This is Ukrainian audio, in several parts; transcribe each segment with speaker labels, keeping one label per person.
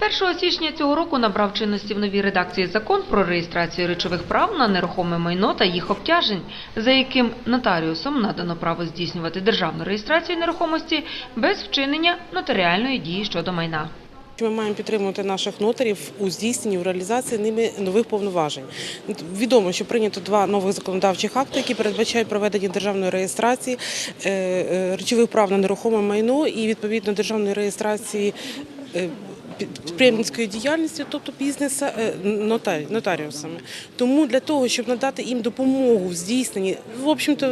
Speaker 1: 1 січня цього року набрав чинності в новій редакції закон про реєстрацію речових прав на нерухоме майно та їх обтяжень, за яким нотаріусом надано право здійснювати державну реєстрацію нерухомості без вчинення нотаріальної дії щодо майна.
Speaker 2: Ми маємо підтримувати наших нотарів у здійсненні у реалізації ними нових повноважень. Відомо, що прийнято два нових законодавчих акти, які передбачають проведення державної реєстрації е, е, речових прав на нерухоме майно і відповідно державної реєстрації. Під- Підприємницької діяльності, тобто бізнесу е, нотаріусами. Тому для того, щоб надати їм допомогу в здійсненні, в общем-то,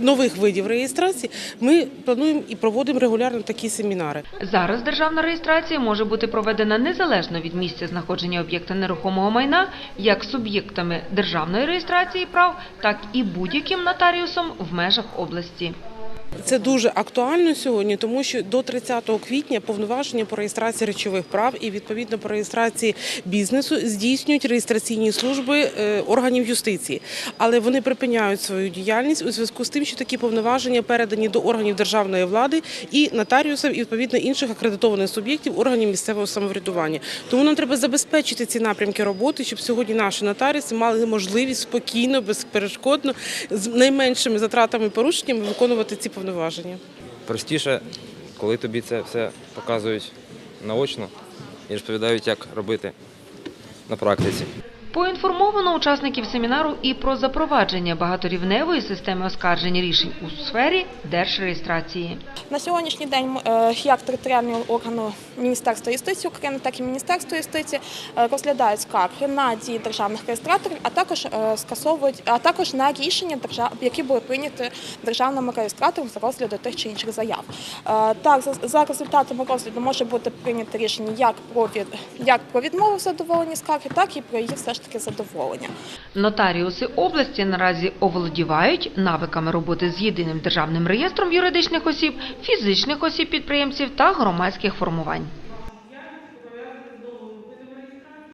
Speaker 2: нових видів реєстрації, ми плануємо і проводимо регулярно такі семінари.
Speaker 1: Зараз державна реєстрація може бути проведена незалежно від місця знаходження об'єкта нерухомого майна, як суб'єктами державної реєстрації прав, так і будь-яким нотаріусом в межах області.
Speaker 2: Це дуже актуально сьогодні, тому що до 30 квітня повноваження по реєстрації речових прав і відповідно по реєстрації бізнесу здійснюють реєстраційні служби е, органів юстиції, але вони припиняють свою діяльність у зв'язку з тим, що такі повноваження передані до органів державної влади і нотаріусів, і відповідно інших акредитованих суб'єктів органів місцевого самоврядування. Тому нам треба забезпечити ці напрямки роботи, щоб сьогодні наші нотаріуси мали можливість спокійно, безперешкодно, з найменшими затратами порушеннями виконувати ці повноваження.
Speaker 3: Простіше, коли тобі це все показують наочно і розповідають, як робити на практиці.
Speaker 1: Поінформовано учасників семінару і про запровадження багаторівневої системи оскарження рішень у сфері держреєстрації.
Speaker 4: На сьогоднішній день е, як територіальні органи Міністерства юстиції України, так і Міністерство юстиції е, розглядають скарги на дії державних реєстраторів, а також е, скасовують, а також на рішення які були прийняті державними реєстратором за розгляду тих чи інших заяв. Так, за, результатами розгляду може бути прийнято рішення як про як про відмову в задоволенні скарги, так і про її все ж таки задоволення.
Speaker 1: Нотаріуси області наразі оволодівають навиками роботи з єдиним державним реєстром юридичних осіб, фізичних осіб підприємців та громадських формувань.